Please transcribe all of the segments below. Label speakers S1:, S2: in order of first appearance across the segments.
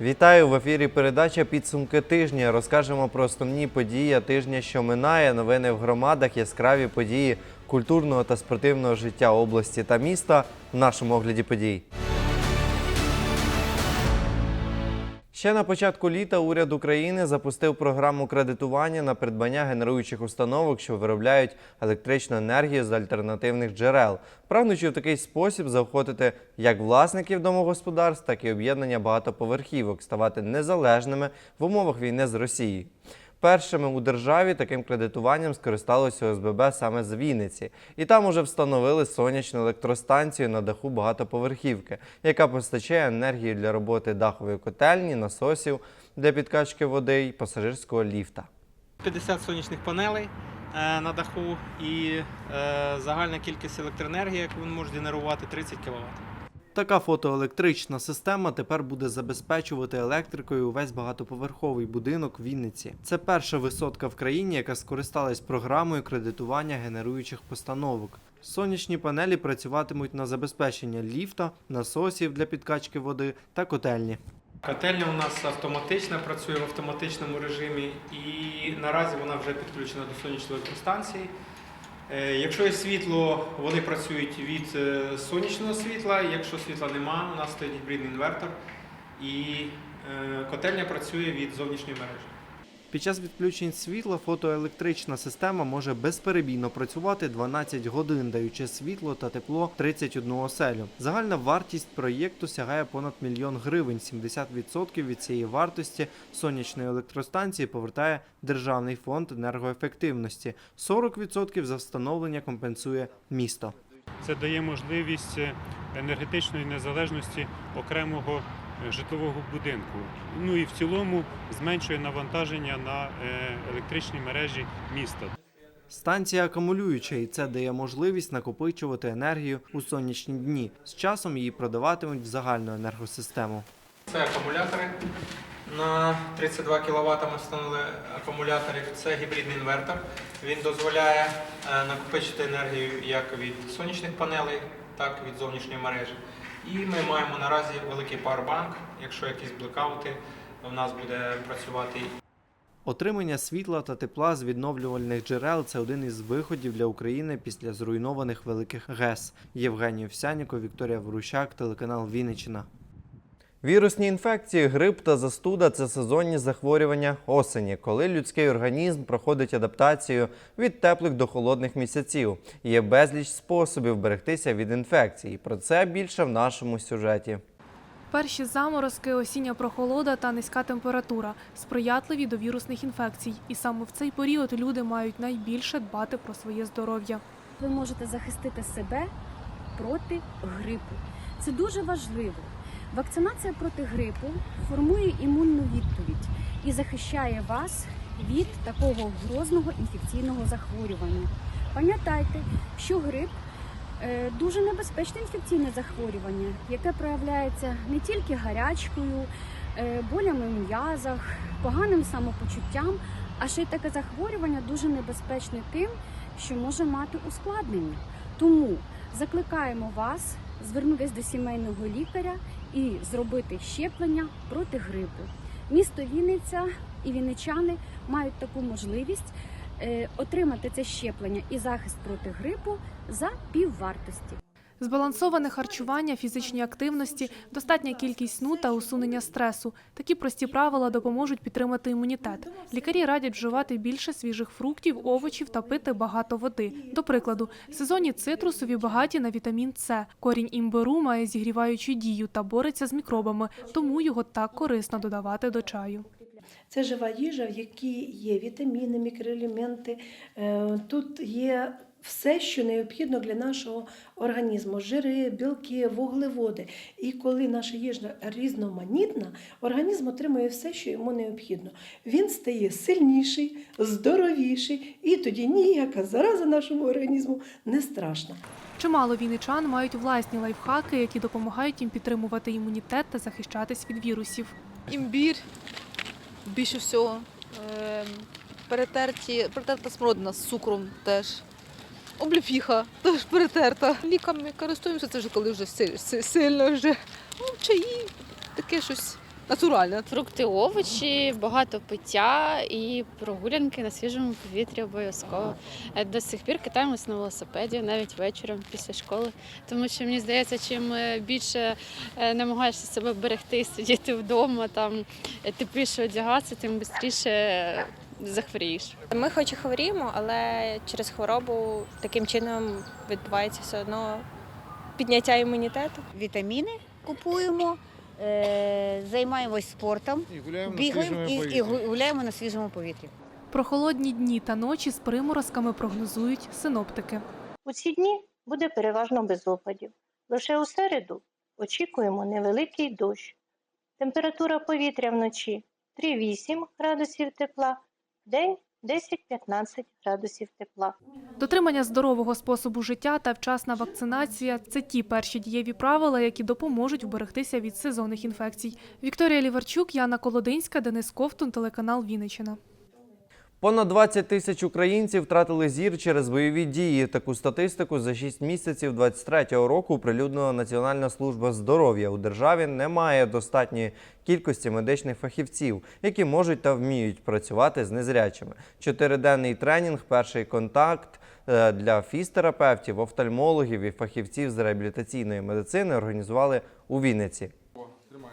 S1: Вітаю в ефірі. Передача підсумки тижня. Розкажемо про основні події тижня, що минає. Новини в громадах, яскраві події культурного та спортивного життя області та міста в нашому огляді подій. Ще на початку літа уряд України запустив програму кредитування на придбання генеруючих установок, що виробляють електричну енергію з альтернативних джерел, прагнучи в такий спосіб заохотити як власників домогосподарств, так і об'єднання багатоповерхівок ставати незалежними в умовах війни з Росією. Першими у державі таким кредитуванням скористалося ОСББ саме з Вінниці, і там уже встановили сонячну електростанцію на даху багатоповерхівки, яка постачає енергію для роботи дахової котельні, насосів для підкачки води і пасажирського ліфта.
S2: 50 сонячних панелей е, на даху і е, загальна кількість електроенергії, яку він може генерувати, 30 кВт.
S1: Така фотоелектрична система тепер буде забезпечувати електрикою увесь багатоповерховий будинок Вінниці. Це перша висотка в країні, яка скористалась програмою кредитування генеруючих постановок. Сонячні панелі працюватимуть на забезпечення ліфта, насосів для підкачки води та котельні.
S2: Котельня у нас автоматична, працює в автоматичному режимі і наразі вона вже підключена до сонячної електростанції. Е, Якщо є світло, вони працюють від е, сонячного світла. Якщо світла нема, у нас стоїть гібридний інвертор і е, котельня працює від зовнішньої мережі.
S1: Під час відключень світла фотоелектрична система може безперебійно працювати 12 годин, даючи світло та тепло 31 оселю. Загальна вартість проєкту сягає понад мільйон гривень. 70% від цієї вартості сонячної електростанції повертає Державний фонд енергоефективності. 40% за встановлення компенсує місто.
S3: Це дає можливість енергетичної незалежності окремого житлового будинку. Ну і в цілому зменшує навантаження на е, електричні мережі міста.
S1: Станція акумулююча, і це дає можливість накопичувати енергію у сонячні дні. З часом її продаватимуть в загальну енергосистему.
S2: Це акумулятори. На 32 кВт ми встановили акумуляторів. Це гібридний інвертор. Він дозволяє е, накопичити енергію як від сонячних панелей, так і від зовнішньої мережі. І ми маємо наразі великий пауербанк. Якщо якісь блекаути, у нас буде працювати
S1: Отримання світла та тепла з відновлювальних джерел це один із виходів для України після зруйнованих великих ГЕС. Євгеній Овсяніко, Вікторія Ворущак, телеканал Вінниччина. Вірусні інфекції, грип та застуда це сезонні захворювання осені, коли людський організм проходить адаптацію від теплих до холодних місяців. Є безліч способів берегтися від інфекцій. Про це більше в нашому сюжеті.
S4: Перші заморозки, осіння прохолода та низька температура сприятливі до вірусних інфекцій. І саме в цей період люди мають найбільше дбати про своє здоров'я.
S5: ви можете захистити себе проти грипу. Це дуже важливо. Вакцинація проти грипу формує імунну відповідь і захищає вас від такого грозного інфекційного захворювання. Пам'ятайте, що грип е, дуже небезпечне інфекційне захворювання, яке проявляється не тільки гарячкою, е, болями в м'язах, поганим самопочуттям, а ще й таке захворювання дуже небезпечне тим, що може мати ускладнення. Тому закликаємо вас звернутися до сімейного лікаря і зробити щеплення проти грипу. Місто Вінниця і вінничани мають таку можливість е, отримати це щеплення і захист проти грипу за піввартості.
S4: Збалансоване харчування, фізичні активності, достатня кількість сну та усунення стресу. Такі прості правила допоможуть підтримати імунітет. Лікарі радять вживати більше свіжих фруктів, овочів та пити багато води. До прикладу, сезонні цитрусові багаті на вітамін С. Корінь імбиру має зігріваючу дію та бореться з мікробами, тому його так корисно додавати до чаю.
S6: Це жива їжа, в якій є вітаміни, мікроелементи. Е, Тут є все, що необхідно для нашого організму: жири, білки, вуглеводи. І коли наша їжа різноманітна, організм отримує все, що йому необхідно. Він стає сильніший, здоровіший, і тоді ніяка зараза нашому організму не страшна.
S4: Чимало вінничан мають власні лайфхаки, які допомагають їм підтримувати імунітет та захищатись від вірусів.
S7: імбір більше всього. Е, перетерті, перетерта смородина з цукром теж. Обліпіха теж перетерта. Ліками користуємося, це вже коли вже си- си- сильно вже. Ну, чаї, таке щось Натуральне.
S8: Фрукти, овочі, багато пиття і прогулянки на свіжому повітрі обов'язково. Е, До сих пір катаємось на велосипеді, навіть вечором після школи. Тому що мені здається, чим е, більше е, намагаєшся себе берегти, сидіти вдома, там тепліше одягатися, тим швидше захворієш.
S9: Ми хоч і хворіємо, але через хворобу таким чином відбувається все одно підняття імунітету.
S10: вітаміни купуємо, е, займаємось спортом,
S11: І гуляємо
S10: бігаємо і, і гу- гуляємо на свіжому повітрі.
S4: Прохолодні дні та ночі з приморозками прогнозують синоптики.
S12: У ці дні буде переважно без опадів. Лише у середу очікуємо невеликий дощ. Температура повітря вночі 3-8 градусів тепла, вдень 10-15 градусів тепла.
S4: Дотримання здорового способу життя та вчасна вакцинація це ті перші дієві правила, які допоможуть вберегтися від сезонних інфекцій. Вікторія Ліварчук, Яна Колодинська, Денис Ковтун, телеканал Вінниччина.
S1: Понад 20 тисяч українців втратили зір через бойові дії. Таку статистику за 6 місяців 23-го року оприлюднила Національна служба здоров'я. У державі немає достатньої кількості медичних фахівців, які можуть та вміють працювати з незрячими. Чотириденний тренінг, перший контакт е, для фізтерапевтів, офтальмологів і фахівців з реабілітаційної медицини організували у Вінниці.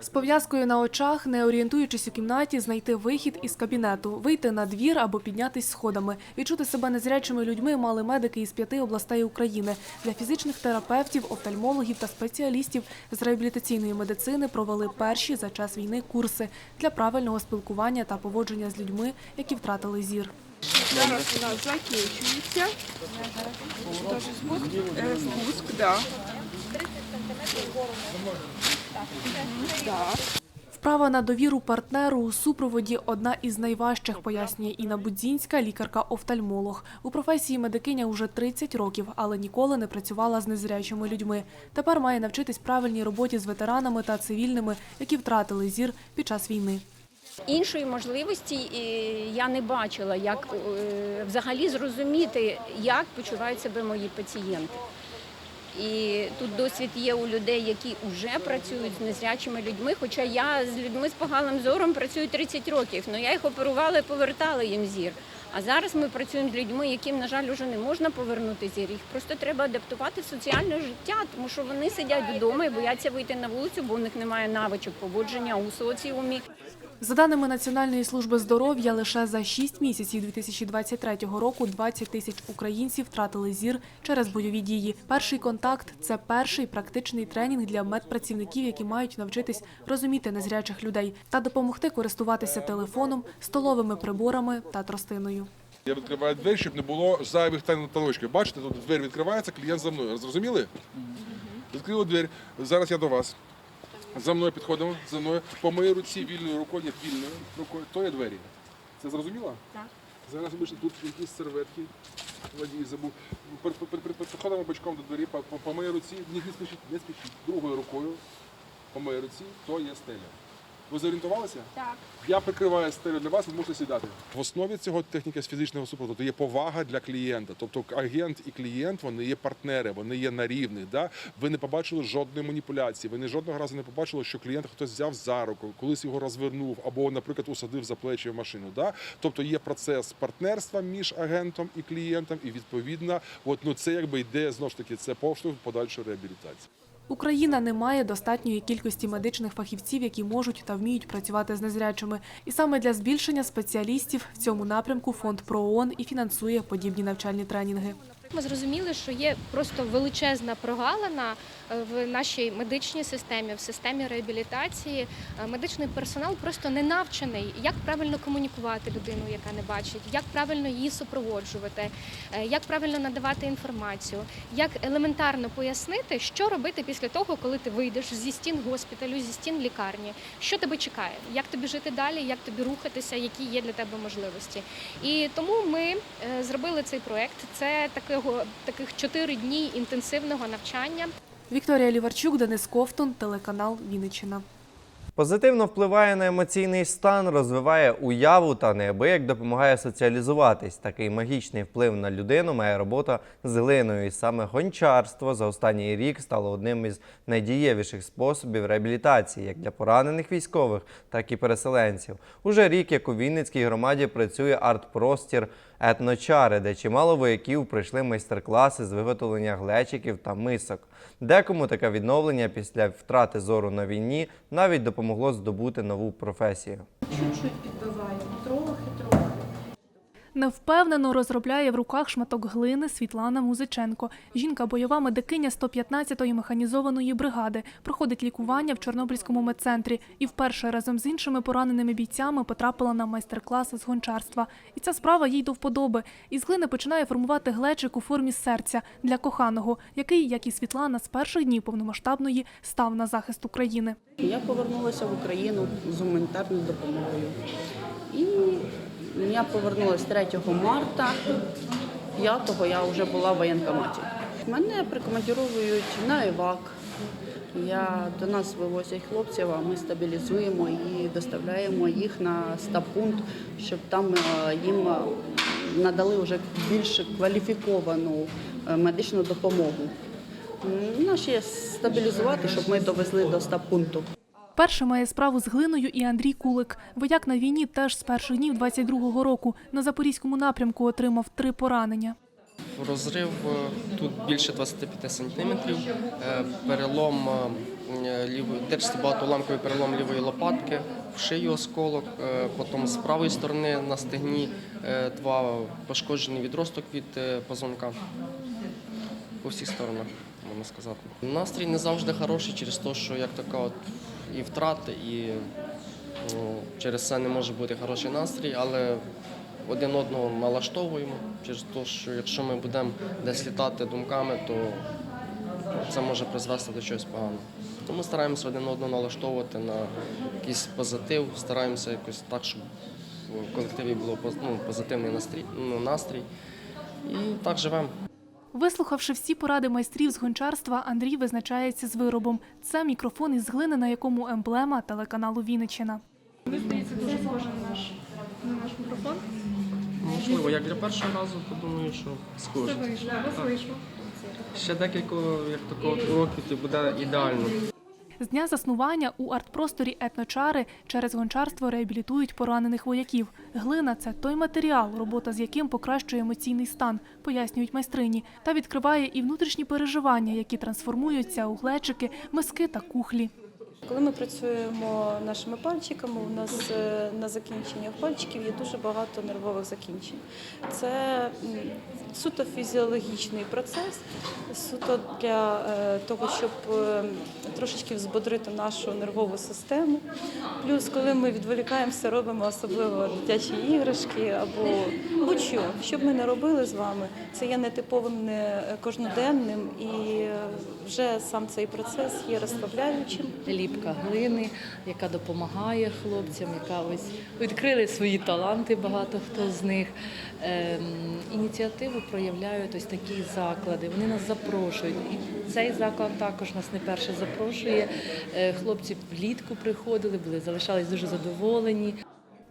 S4: З пов'язкою на очах, не орієнтуючись у кімнаті, знайти вихід із кабінету, вийти на двір або піднятись сходами. Відчути себе незрячими людьми мали медики із п'яти областей України. Для фізичних терапевтів, офтальмологів та спеціалістів з реабілітаційної медицини провели перші за час війни курси для правильного спілкування та поводження з людьми, які втратили зір.
S7: Зараз у закінчується. Спуск, е, спуск, да.
S4: Вправа на довіру партнеру у супроводі одна із найважчих, пояснює Інна Будзінська, лікарка-офтальмолог. У професії медикиня уже 30 років, але ніколи не працювала з незрячими людьми. Тепер має навчитись правильній роботі з ветеранами та цивільними, які втратили зір під час війни.
S5: Іншої можливості е, я не бачила, як е, взагалі зрозуміти, як почувають себе мої пацієнти. І тут досвід є у людей, які вже працюють з незрячими людьми. Хоча я з людьми з поганим зором працюю 30 років, але я їх оперувала і повертала їм зір. А зараз ми працюємо з людьми, яким, на жаль, вже не можна повернути зір. Їх просто треба адаптувати в соціальне життя, тому що вони сидять вдома і бояться вийти на вулицю, бо у них немає навичок поводження у соціумі.
S4: За даними Національної служби здоров'я, лише за 6 місяців 2023 року 20 тисяч українців втратили зір через бойові дії. Перший контакт це перший практичний тренінг для медпрацівників, які мають навчитись розуміти незрячих людей та допомогти користуватися телефоном, столовими приборами та тростиною.
S11: Я відкриваю двері, щоб не було зайвих талочків. Бачите, тут двері відкривається, клієнт за мною. Зрозуміли? Відкрили двері. Зараз я до вас. За мною підходимо, за мною. По моїй руці вільною рукою, ні, вільною рукою. То є двері. Це зрозуміло?
S5: Так.
S11: Зараз вийшли тут якісь серветки. Водій забув. Підходимо бочком до двері, по, по, по моїй руці, ні, не спішіть, не спішіть. Другою рукою, по моїй руці, то є стеля. Ви зорієнтувалися?
S5: Так.
S11: Я прикриваю стелю для вас, ви можете сідати. В основі цього техніки з фізичного супроводу є повага для клієнта. Тобто агент і клієнт вони є партнери, вони є на рівних. Да? Ви не побачили жодної маніпуляції. Ви не жодного разу не побачили, що клієнта хтось взяв за руку, колись його розвернув або, наприклад, усадив за плечі в машину. Да? Тобто є процес партнерства між агентом і клієнтом, і відповідно, от ну це якби йде знову ж таки це поштовх подальшої реабілітації.
S4: Україна не має достатньої кількості медичних фахівців, які можуть та вміють працювати з незрячими. І саме для збільшення спеціалістів в цьому напрямку фонд ПРООН і фінансує подібні навчальні тренінги.
S13: Ми зрозуміли, що є просто величезна прогалина в нашій медичній системі, в системі реабілітації. Е, Медичний персонал просто не навчений, як правильно комунікувати людину, яка не бачить, як правильно її супроводжувати, е, як правильно надавати інформацію, як елементарно пояснити, що робити після того, коли ти вийдеш зі стін госпіталю, зі стін лікарні, що тебе чекає, як тобі жити далі, як тобі рухатися, які є для тебе можливості. І тому ми е, зробили цей проект. Це такого таких чотири дні інтенсивного навчання.
S4: Вікторія Ліварчук, Денис Ковтун, телеканал Вінниччина.
S1: Позитивно впливає на емоційний стан, розвиває уяву та неабияк допомагає соціалізуватись. Такий магічний вплив на людину має робота з глиною. І саме гончарство за останній рік стало одним із найдієвіших способів реабілітації як для поранених військових, так і переселенців. Уже рік, як у Вінницькій громаді працює арт-простір етночари, де чимало вояків пройшли майстер-класи з виготовлення глечиків та мисок. Декому таке відновлення після втрати зору на війні навіть допомогло здобути нову професію.
S13: Чуть-чуть підбиваємо, трохи-трохи.
S4: Невпевнено розробляє в руках шматок глини Світлана Музиченко. Жінка бойова медикиня 115-ї механізованої бригади, проходить лікування в Чорнобильському медцентрі і вперше разом з іншими пораненими бійцями потрапила на майстер-класи з гончарства. І ця справа їй до вподоби. Із глини починає формувати глечик у формі серця для коханого, який, як і Світлана, з перших днів повномасштабної став на захист України.
S7: Я повернулася в Україну з гуманітарною допомогою. І я повернулася 3 марта, 5-го я вже була в воєнкоматі. Мене прикомандіровують на ЕВАК. Я, до нас вивозять хлопців, а ми стабілізуємо і доставляємо їх на стаб-пункт, щоб там е, їм е, надали вже більш кваліфіковану е, медичну допомогу. Наші стабілізувати, щоб ми довезли до стаб-пункту.
S4: Перше має справу з глиною і Андрій Кулик. Вояк на війні теж з перших днів 22-го року на запорізькому напрямку отримав три поранення.
S14: Розрив е, тут більше 25 сантиметрів, е, перелом е, теж багатоламковий перелом лівої лопатки, в шию осколок, потім з правої сторони на стегні два пошкоджений відросток від позвонка по всіх сторонах, можна сказати. Настрій не завжди хороший через те, що як така от і втрати, і ну, через це не може бути хороший настрій, але один одного налаштовуємо через те, що якщо ми будемо десь літати думками, то це може призвести до чогось поганого. Тому стараємося один одного налаштовувати на якийсь позитив, стараємося якось так, щоб в колективі було ну, позитивний настрій, ну, настрій. І так живемо.
S4: Вислухавши всі поради майстрів з гончарства, Андрій визначається з виробом. Це мікрофон із глини, на якому емблема телеканалу Вінниччина.
S13: Мені здається, дуже схоже на наш, на наш мікрофон.
S14: Можливо, як для першого разу, то думаю, що схоже.
S13: Це вийшло, вийшло.
S14: Ще декілька як такого років то буде ідеально.
S4: З дня заснування у арт-просторі етночари через гончарство реабілітують поранених вояків. Глина це той матеріал, робота з яким покращує емоційний стан, пояснюють майстрині, та відкриває і внутрішні переживання, які трансформуються у глечики, миски та кухлі.
S9: Коли ми працюємо нашими пальчиками, у нас е, на закінченнях пальчиків є дуже багато нервових закінчень. Це суто фізіологічний процес, суто для е, того, щоб е, трошечки взбодрити нашу нервову систему. Плюс, коли ми відволікаємося, робимо особливо дитячі іграшки або будь-що, що б ми не робили з вами, це є нетиповим, не кожноденним, і вже сам цей процес є розслабляючим.
S15: ліпка глини, яка допомагає хлопцям, яка ось відкрили свої таланти, багато хто з них. Ем, ініціативу проявляють ось такі заклади. Вони нас запрошують. І цей заклад також нас не перше запрошує. Е, Хлопці влітку приходили, були залишались дуже задоволені.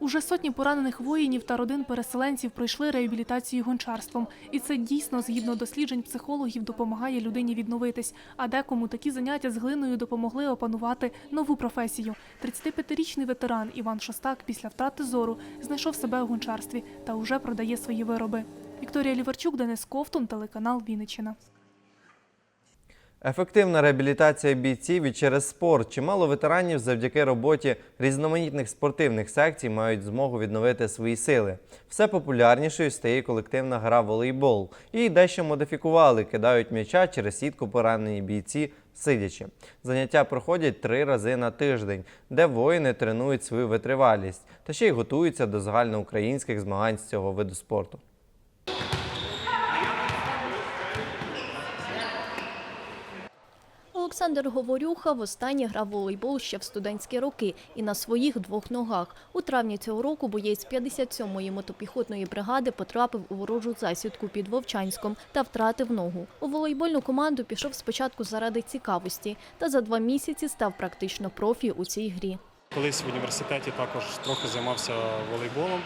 S4: Уже сотні поранених воїнів та родин переселенців пройшли реабілітацію гончарством. І це дійсно, згідно досліджень психологів, допомагає людині відновитись. А декому такі заняття з глиною допомогли опанувати нову професію. 35-річний ветеран Іван Шостак після втрати зору знайшов себе у гончарстві та уже продає свої вироби. Вікторія Ліварчук, Денис Ковтун, телеканал Вінниччина.
S1: Ефективна реабілітація бійців і через спорт. Чимало ветеранів завдяки роботі різноманітних спортивних секцій мають змогу відновити свої сили. Все популярнішою стає колективна гра волейбол. Її дещо модифікували, кидають м'яча через сітку поранені бійці сидячи. Заняття проходять три рази на тиждень, де воїни тренують свою витривалість та ще й готуються до загальноукраїнських змагань з цього виду спорту.
S16: Олександр Говорюха востаннє грав волейбол ще в студентські роки і на своїх двох ногах. У травні цього року боєць 57-ї мотопіхотної бригади потрапив у ворожу засідку під Вовчанськом та втратив ногу. У волейбольну команду пішов спочатку заради цікавості, та за два місяці став практично профі у цій грі.
S3: Колись в університеті також трохи займався волейболом.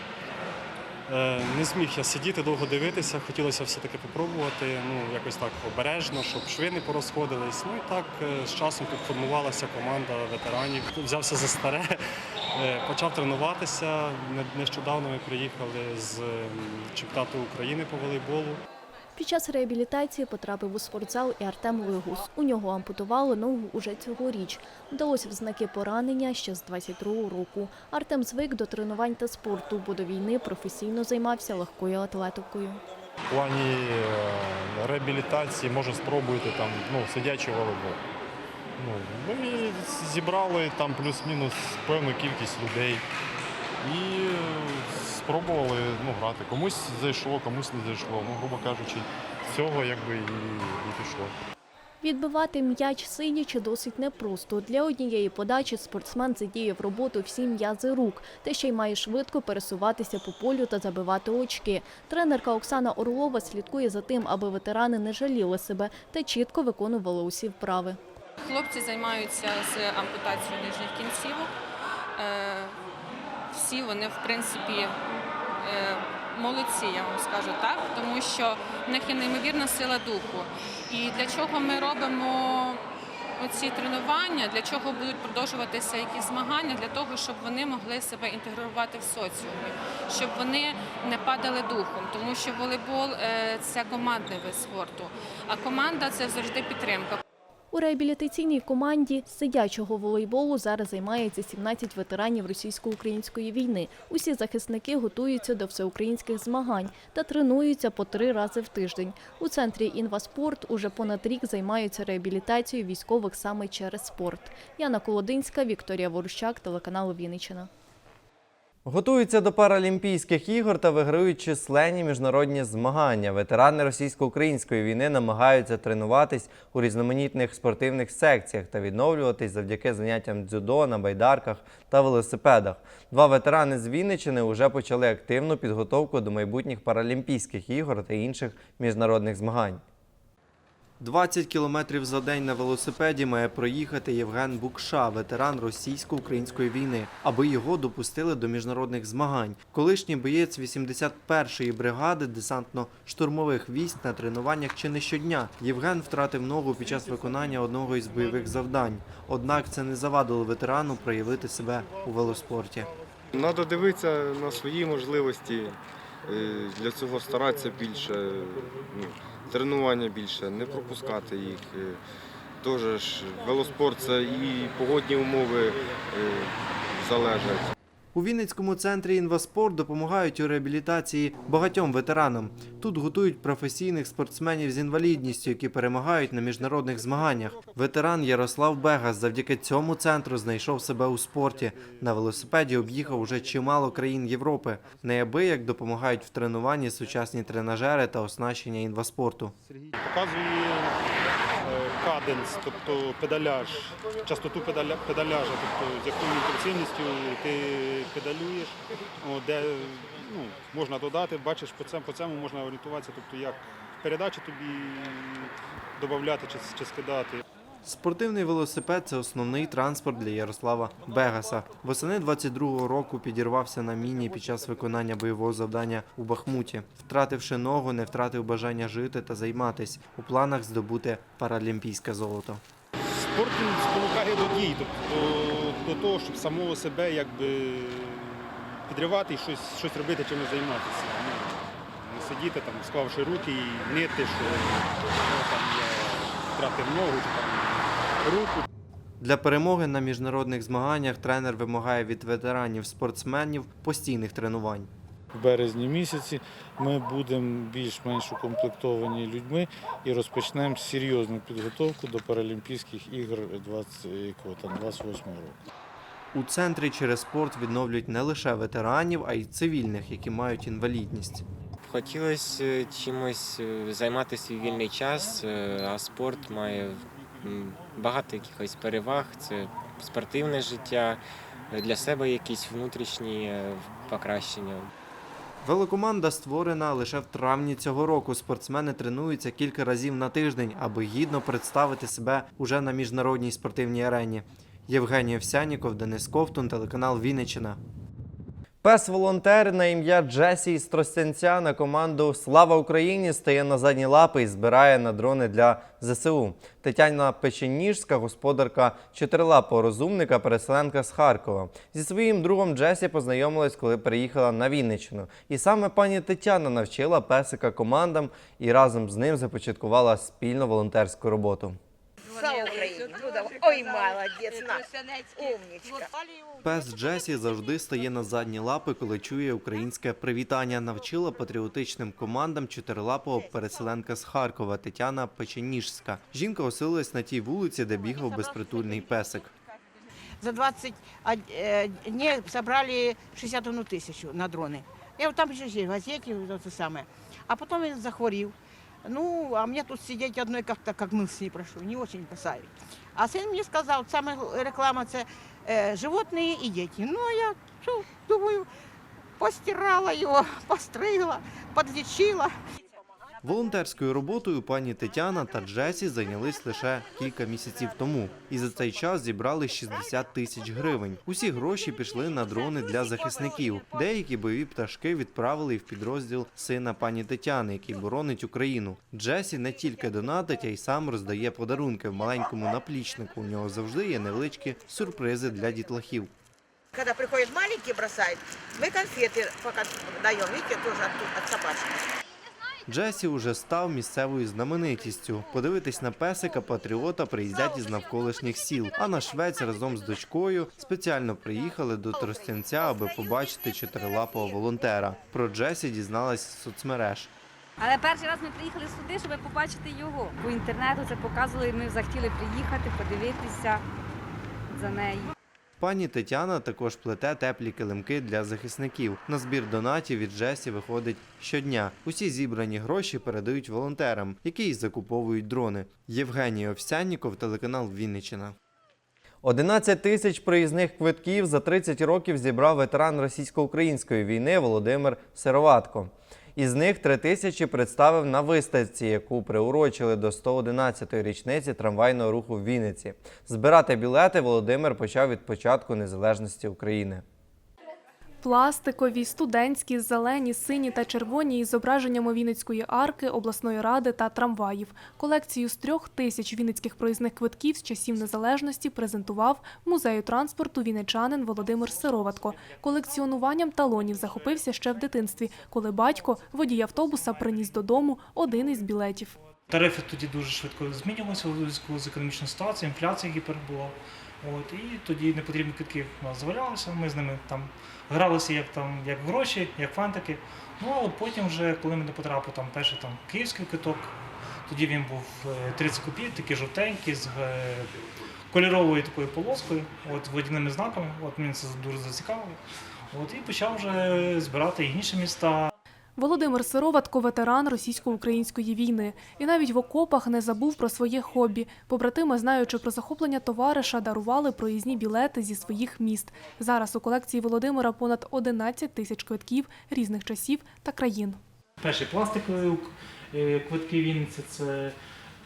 S3: Е, Не зміг я сидіти, довго дивитися, хотілося все-таки попробувати, ну якось так обережно, щоб шви не порозходились. Ну і так е, з часом тут формувалася команда ветеранів. Взявся за старе, е, почав тренуватися. Не- Нещодавно ми приїхали з ем, чемпіонату України по волейболу.
S16: Під час реабілітації потрапив у спортзал і Артем Вигус. У нього ампутували ногу уже цьогоріч. Вдалося в знаки поранення ще з 22-го року. Артем звик до тренувань та спорту, бо до війни професійно займався легкою атлетикою.
S17: В плані е, реабілітації, може спробуйте там ну, сидячий волейбол. Ну, ми зібрали там плюс-мінус певну кількість людей і е, спробували ну, грати. Комусь зайшло, комусь не зайшло. Ну, грубо кажучи, з цього якби і, і пішло.
S16: Відбивати м'яч сидячи досить непросто. Для однієї подачі спортсмен задіє в роботу всі м'язи рук, та ще й має швидко пересуватися по полю та забивати очки. Тренерка Оксана Орлова слідкує за тим, аби ветерани не жаліли себе та чітко виконували усі вправи.
S18: Хлопці займаються з ампутацією нижніх кінцівок. Всі вони, в принципі, е, молодці, я вам скажу так, тому що в них є неймовірна сила духу. І для чого ми робимо оці тренування, для чого будуть продовжуватися якісь змагання, для того, щоб вони могли себе інтегрувати в соціумі, щоб вони не падали духом, тому що волейбол е, це командний вид спорту, а команда це завжди підтримка.
S16: У реабілітаційній команді сидячого волейболу зараз займається 17 ветеранів російсько-української війни. Усі захисники готуються до всеукраїнських змагань та тренуються по три рази в тиждень. У центрі «Інваспорт» уже понад рік займаються реабілітацією військових саме через спорт. Яна Колодинська, Вікторія Ворущак, телеканал Вінниччина.
S1: Готуються до Паралімпійських ігор та виграють численні міжнародні змагання. Ветерани російсько-української війни намагаються тренуватись у різноманітних спортивних секціях та відновлюватись завдяки заняттям дзюдо на байдарках та велосипедах. Два ветерани з Вінниччини вже почали активну підготовку до майбутніх Паралімпійських ігор та інших міжнародних змагань. 20 кілометрів за день на велосипеді має проїхати Євген Букша, ветеран російсько-української війни, аби його допустили до міжнародних змагань. Колишній боєць 81-ї бригади десантно-штурмових військ на тренуваннях чи не щодня. Євген втратив ногу під час виконання одного із бойових завдань. Однак це не завадило ветерану проявити себе у велоспорті.
S19: Треба дивитися на свої можливості, е, для цього старатися більше, ну, тренування більше, не пропускати їх. Е, Теж велоспорт це і погодні умови е, залежать.
S1: У Вінницькому центрі «Інваспорт» допомагають у реабілітації багатьом ветеранам. Тут готують професійних спортсменів з інвалідністю, які перемагають на міжнародних змаганнях. Ветеран Ярослав Бегас завдяки цьому центру знайшов себе у спорті. На велосипеді об'їхав уже чимало країн Європи. Неабияк допомагають в тренуванні сучасні тренажери та оснащення інваспорту.
S3: Показує каденс, тобто педаляж, частоту педаля, педаляжа, тобто з якою інтенсивністю ти педалюєш, де ну, можна додати, бачиш, по цьому, по цьому можна орієнтуватися, тобто як передачі тобі додати чи, чи скидати.
S1: Спортивний велосипед це основний транспорт для Ярослава Бегаса. Восени 22-го року підірвався на міні під час виконання бойового завдання у Бахмуті. Втративши ногу, не втратив бажання жити та займатись. У планах здобути паралімпійське золото.
S3: Спорт спонукає до дій, тобто до, до того, щоб самого себе якби підривати і щось, щось робити, чим займатися. Ну, не сидіти там, склавши руки і нити, що «О, там я втратив ногу там руку.
S1: Для перемоги на міжнародних змаганнях тренер вимагає від ветеранів спортсменів постійних тренувань.
S20: В березні місяці ми будемо більш-менш укомплектовані людьми і розпочнемо серйозну підготовку до Паралімпійських ігор 20, якого 28 року.
S1: У центрі через спорт відновлюють не лише ветеранів, а й цивільних, які мають інвалідність.
S21: Хотілося чимось е, займатися вільний час, е, а спорт має багато якихось переваг. Це спортивне життя, для себе якісь внутрішні е, покращення.
S1: Велокоманда створена лише в травні цього року. Спортсмени тренуються кілька разів на тиждень, аби гідно представити себе уже на міжнародній спортивній арені. Євгеній Овсяніков, Денис Ковтун, телеканал Вінниччина. Пес-волонтер на ім'я Джесі із Тростянця на команду Слава Україні стає на задні лапи і збирає на дрони для ЗСУ. Тетяна Печеніжська, господарка чотирилапого розумника, переселенка з Харкова. Зі своїм другом Джесі познайомилась, коли переїхала на Вінниччину. І саме пані Тетяна навчила песика командам і разом з ним започаткувала спільну волонтерську роботу.
S10: Слава Україні! Ой, молодець, на, умничка.
S1: Пес Джесі завжди стає на задні лапи, коли чує українське привітання. Навчила патріотичним командам чотирилапого переселенка з Харкова Тетяна Печеніжська. Жінка оселилась на тій вулиці, де бігав безпритульний песик.
S22: За 20 э, дней собрали 61 тисячу на дрони. Я там ще є газети, вот це саме. А потім він захворів. Ну, а мені тут сидеть одной как-то, как мысли прошу, не очень бросають. А син мені сказав, саме реклама це е, животні і діти. Ну, а я що, думаю, постирала його, постригла, подлічила.
S1: Волонтерською роботою пані Тетяна та Джесі зайнялись лише кілька місяців тому. І за цей час зібрали 60 тисяч гривень. Усі гроші пішли на дрони для захисників. Деякі бойові пташки відправили в підрозділ сина пані Тетяни, який боронить Україну. Джесі не тільки донатить, а й сам роздає подарунки в маленькому наплічнику. У нього завжди є невеличкі сюрпризи для дітлахів.
S22: Когда приходят маленькие, бросают, мы конфеты пока даем, видите, тоже от, от собачки.
S1: Джесі уже став місцевою знаменитістю. Подивитись на песика патріота приїздять із навколишніх сіл. А на Швець разом з дочкою спеціально приїхали до Тростянця, аби побачити чотирилапого волонтера. Про Джесі дізналась соцмереж.
S23: Але перший раз ми приїхали сюди, щоб побачити його. По інтернету це показували, ми захотіли приїхати, подивитися за нею.
S1: Пані Тетяна також плете теплі килимки для захисників. На збір донатів від Джесі виходить щодня. Усі зібрані гроші передають волонтерам, які й закуповують дрони. Євгеній Овсянніков, телеканал Вінниччина. 11 тисяч проїзних квитків за 30 років зібрав ветеран російсько-української війни Володимир Сироватко. Із них три тисячі представив на виставці, яку приурочили до 111-ї річниці трамвайного руху в Вінниці. Збирати білети Володимир почав від початку незалежності України.
S4: Пластикові, студентські, зелені, сині та червоні із зображеннями Вінницької арки, обласної ради та трамваїв. Колекцію з трьох тисяч вінницьких проїзних квитків з часів незалежності презентував музею транспорту вінничанин Володимир Сироватко. Колекціонуванням талонів захопився ще в дитинстві, коли батько, водій автобуса, приніс додому один із білетів.
S24: Тарифи тоді дуже швидко змінювалися зв'язку з економічною ситуацією, інфляцією, які перебувала. От, і тоді непотрібні квитки у нас завалялися, ми з ними там гралися як там, як гроші, як фантики. Ну а от потім, вже, коли мене потрапив там перший там, київський квиток, тоді він був е, 30 копійок, такий жовтенький, з е, кольоровою такою полоскою, от, водяними знаками. От, мені це дуже зацікавило. От, і почав вже збирати інші міста.
S4: Володимир Сироватко – ветеран російсько-української війни. І навіть в окопах не забув про своє хобі. Побратими, знаючи про захоплення товариша, дарували проїзні білети зі своїх міст. Зараз у колекції Володимира понад 11 тисяч квитків різних часів та країн.
S24: Перші пластикові е, квитки Вінниці це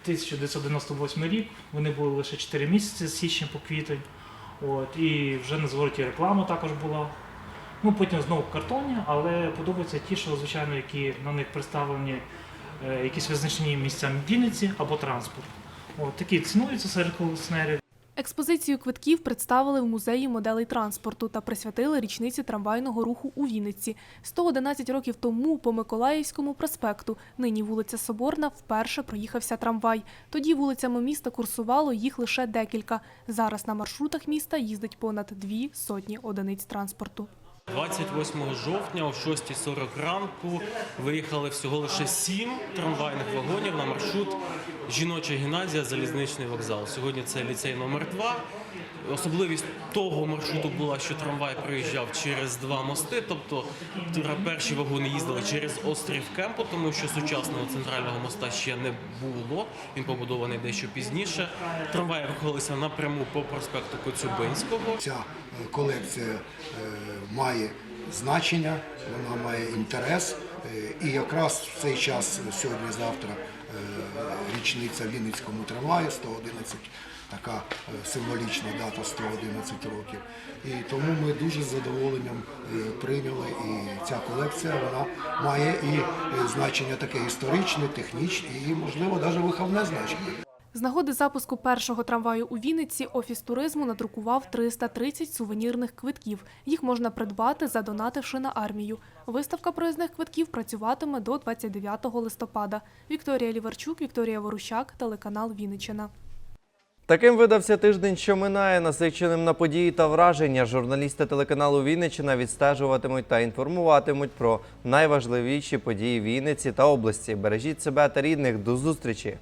S24: 1998 рік. Вони були лише 4 місяці з січня по квітень. От, і вже на звороті реклама також була. Ну, потім знову картонні, але подобаються ті, що, звичайно, які на них представлені е, якісь визначені місця Вінниці або транспорт. От, такі цінуються серед колекціонерів.
S4: Експозицію квитків представили в музеї моделей транспорту та присвятили річниці трамвайного руху у Вінниці. 111 років тому по Миколаївському проспекту, нині вулиця Соборна, вперше проїхався трамвай. Тоді вулицями міста курсувало їх лише декілька. Зараз на маршрутах міста їздить понад дві сотні одиниць транспорту.
S25: 28 жовтня о 6.40 ранку виїхали всього лише сім трамвайних вагонів на маршрут жіноча гімназія залізничний вокзал. Сьогодні це ліцей номер 2 Особливість того маршруту була, що трамвай проїжджав через два мости, тобто перші вагони їздили через острів Кемпу, тому що сучасного центрального моста ще не було. Він побудований дещо пізніше. Трамваї рухалися напряму по проспекту Коцюбинського.
S26: Ця колекція е, має значення, вона має інтерес. е, І якраз в цей час сьогодні-завтра річниця Вінницькому трамваю 111, така е, символічна дата 111 років. І тому ми дуже з задоволенням е, прийняли. І ця колекція вона має і е, значення таке історичне, технічне і, можливо, навіть виховне значення.
S4: З нагоди запуску першого трамваю у Вінниці офіс туризму надрукував 330 сувенірних квитків. Їх можна придбати, задонативши на армію. Виставка проїзних квитків працюватиме до 29 листопада. Вікторія Ліварчук, Вікторія Ворущак, телеканал Вінниччина.
S1: Таким видався тиждень, що минає, насиченим на події та враження. Журналісти телеканалу Вінниччина відстежуватимуть та інформуватимуть про найважливіші події Вінниці та області. Бережіть себе та рідних. До зустрічі!